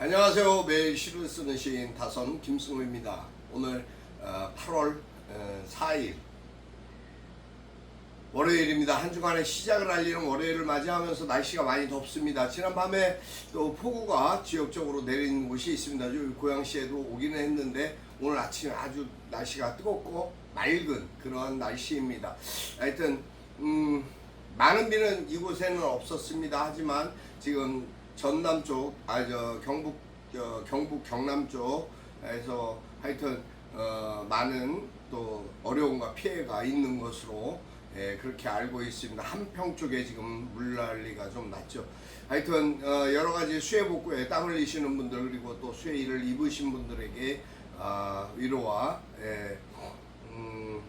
안녕하세요. 매일 시를 쓰는 시인 다선 김승우입니다. 오늘 어, 8월 어, 4일 월요일입니다. 한 주간의 시작을 알리는 월요일을 맞이하면서 날씨가 많이 덥습니다. 지난 밤에 또 폭우가 지역적으로 내리는 곳이 있습니다. 고양시에도 오기는 했는데 오늘 아침에 아주 날씨가 뜨겁고 맑은 그러한 날씨입니다. 하여튼 음, 많은 비는 이곳에는 없었습니다. 하지만 지금 전남 쪽, 아 저 경북 저 경북 경남 쪽에서 하여튼 어, 많은 또 어려움과 피해가 있는 것으로 예, 그렇게 알고 있습니다. 한평 쪽에 지금 물난리가 좀 났죠. 하여튼 어, 여러 가지 수해 복구에 땀 흘리시는 분들 그리고 또 수해 일을 입으신 분들에게 아, 위로와 예, 음,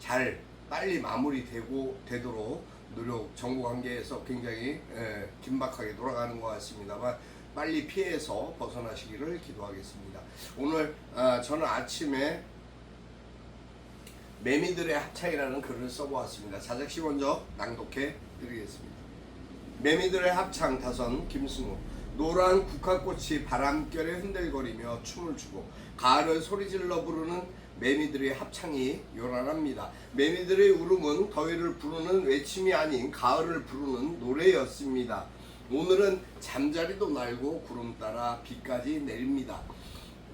잘 빨리 마무리되고 되도록 노력 정부 관계에서 굉장히 예, 긴박하게 돌아가는 것 같습니다만 빨리 피해서 벗어나시기를 기도하겠습니다. 오늘 아, 저는 아침에 매미들의 합창이라는 글을 써보았습니다. 자작시 먼저 낭독해 드리겠습니다. 매미들의 합창 다선 김승우 노란 국화꽃이 바람결에 흔들거리며 춤을 추고 가을을 소리질러 부르는 매미들의 합창이 요란합니다. 매미들의 울음은 더위를 부르는 외침이 아닌 가을을 부르는 노래였습니다. 오늘은 잠자리도 날고 구름 따라 비까지 내립니다.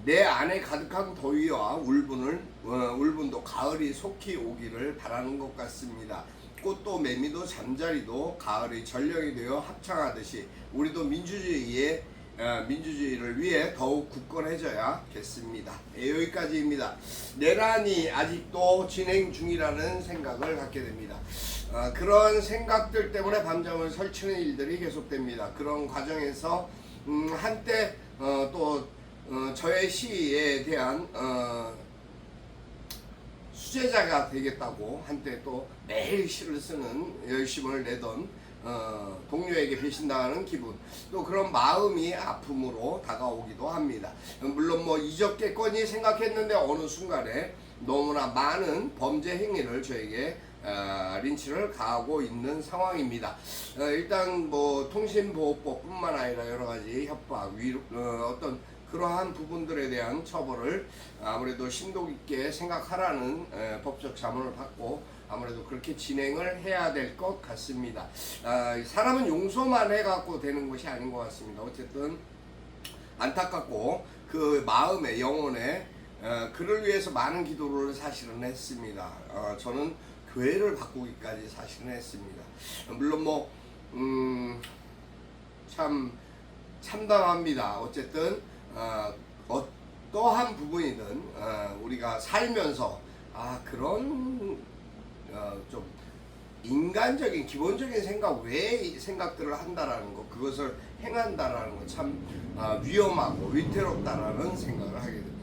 내 안에 가득한 더위와 울분을 어, 울분도 가을이 속히 오기를 바라는 것 같습니다. 꽃도 매미도 잠자리도 가을의 전령이 되어 합창하듯이 우리도 민주주의의 어, 민주주의를 위해 더욱 굳건해져야겠습니다. 예, 여기까지입니다. 내란이 아직도 진행 중이라는 생각을 갖게 됩니다. 어, 그런 생각들 때문에 밤잠을 설치는 일들이 계속됩니다. 그런 과정에서 음, 한때 어, 또 어, 저의 시에 대한 어, 수제자가 되겠다고 한때 또 매일 시를 쓰는 열심을 내던 어, 동료에게 배신당하는 기분 또 그런 마음이 아픔으로 다가오기도 합니다. 물론 뭐 이적겠거니 생각했는데 어느 순간에 너무나 많은 범죄 행위를 저에게 어, 린치를 가하고 있는 상황입니다. 어, 일단 뭐 통신보호법뿐만 아니라 여러 가지 협박, 위로, 어, 어떤 그러한 부분들에 대한 처벌을 아무래도 심도 깊게 생각하라는 에, 법적 자문을 받고 아무래도 그렇게 진행을 해야 될 것 같습니다. 아, 사람은 용서만 해갖고 되는 것이 아닌 것 같습니다. 어쨌든 안타깝고 그 마음에 영혼에 어, 그를 위해서 많은 기도를 사실은 했습니다. 어, 저는 교회를 바꾸기까지 사실은 했습니다. 물론 뭐 음, 참 참담합니다. 어쨌든 어, 어떠한 부분이든 어, 우리가 살면서 아 그런 어, 좀 인간적인 기본적인 생각 외의 생각들을 한다라는 것 그것을 행한다라는 것참 위험하고 위태롭다라는 생각을 하게 됩니다.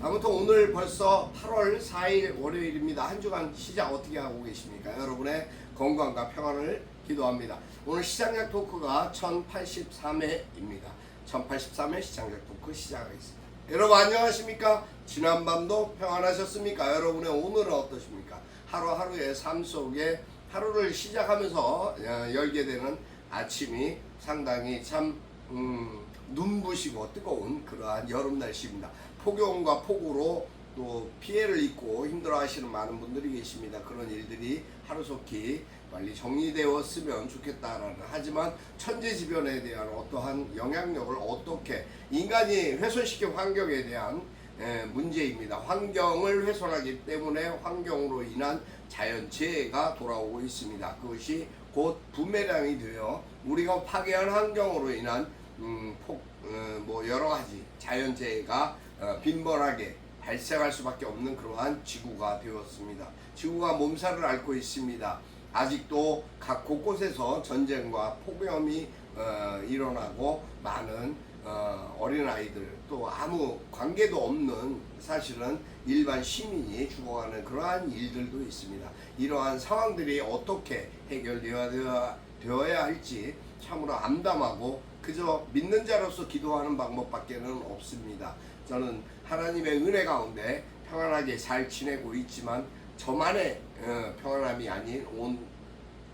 아무튼 오늘 벌써 8월 4일 월요일입니다. 한 주간 시작 어떻게 하고 계십니까? 여러분의 건강과 평안을 기도합니다. 오늘 시장약 토크가 1083회입니다. 1083회 시장약 토크 시작하겠습니다. 여러분 안녕하십니까? 지난밤도 평안하셨습니까? 여러분의 오늘은 어떠십니까? 하루하루의 삶 속에 하루를 시작하면서 어, 열게 되는 아침이 상당히 참 음, 눈부시고 뜨거운 그러한 여름 날씨입니다. 폭염과 폭우로 또 피해를 입고 힘들어하시는 많은 분들이 계십니다. 그런 일들이 하루속히 빨리 정리되었으면 좋겠다라는 하지만 천재지변에 대한 어떠한 영향력을 어떻게 인간이 훼손시킨 환경에 대한 에, 문제입니다. 환경을 훼손하기 때문에 환경으로 인한 자연재해가 돌아오고 있습니다. 그것이 곧 부메랑이 되어 우리가 파괴한 환경으로 인한 음, 폭, 어, 뭐 여러 가지 자연재해가 어, 빈번하게 발생할 수밖에 없는 그러한 지구가 되었습니다. 지구가 몸살을 앓고 있습니다. 아직도 각 곳곳에서 전쟁과 폭염이 어, 일어나고 많은 어, 어린아이들 또 아무 관계도 없는 사실은 일반 시민이 죽어가는 그러한 일들도 있습니다. 이러한 상황들이 어떻게 해결되어야 되어야 할지 참으로 암담하고 그저 믿는 자로서 기도하는 방법밖에는 없습니다. 저는 하나님의 은혜 가운데 평안하게 잘 지내고 있지만 저만의 어, 평안함이 아닌 온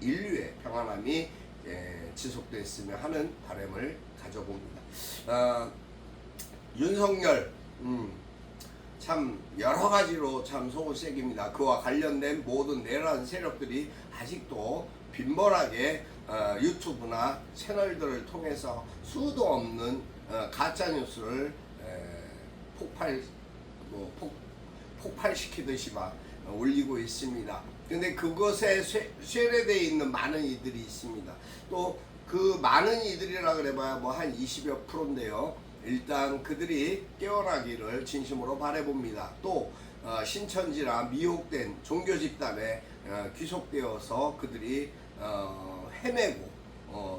인류의 평안함이 예, 지속됐으면 하는 바람을 가져봅니다. 어, 윤석열 음, 참 여러 가지로 참 속을 새깁니다. 그와 관련된 모든 내란 세력들이 아직도 빈번하게 어, 유튜브나 채널들을 통해서 수도 없는 어, 가짜 뉴스를 폭발 뭐 폭, 폭발시키듯이 막 올리고 있습니다. 근데 그것에 쇠, 쇠례되어 있는 많은 이들이 있습니다. 또 그 많은 이들이라 그래봐야 뭐 한 20여 프로인데요. 일단 그들이 깨어나기를 진심으로 바라봅니다. 또 어, 신천지라 미혹된 종교 집단에 어, 귀속되어서 그들이 어, 헤매고 어,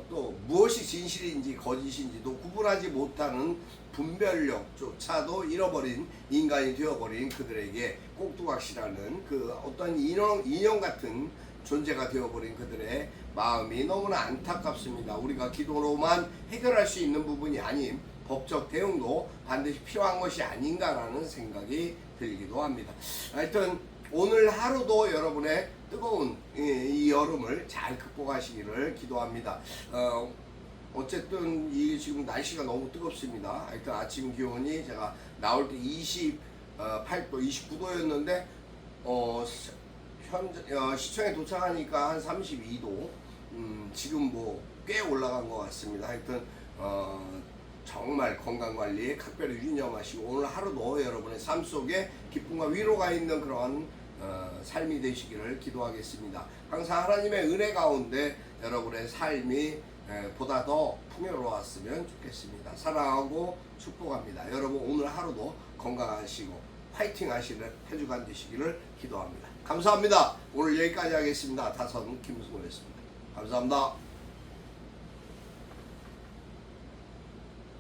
또 무엇이 진실인지 거짓인지도 구분하지 못하는 분별력조차도 잃어버린 인간이 되어버린 그들에게 꼭두각시라는 그 어떤 인형, 인형 같은 존재가 되어버린 그들의 마음이 너무나 안타깝습니다. 우리가 기도로만 해결할 수 있는 부분이 아닌 법적 대응도 반드시 필요한 것이 아닌가라는 생각이 들기도 합니다. 하여튼 오늘 하루도 여러분의 뜨거운 이, 이 여름을 잘 극복하시기를 기도합니다. 어, 어쨌든 이 지금 날씨가 너무 뜨겁습니다. 하여튼 아침 기온이 제가 나올 때 28도, 29도였는데 어, 시- 현재 어, 시청에 도착하니까 한 32도. 음, 지금 뭐 꽤 올라간 것 같습니다. 하여튼 어, 정말 건강 관리에 각별히 유념하시고 오늘 하루도 여러분의 삶 속에 기쁨과 위로가 있는 그런 어, 삶이 되시기를 기도하겠습니다. 항상 하나님의 은혜 가운데 여러분의 삶이 에, 보다 더 풍요로웠으면 좋겠습니다. 사랑하고 축복합니다. 여러분 오늘 하루도 건강하시고 파이팅 하시는 한 주간 되시기를 기도합니다. 감사합니다. 오늘 여기까지 하겠습니다. 다선 김승호였습니다. 감사합니다.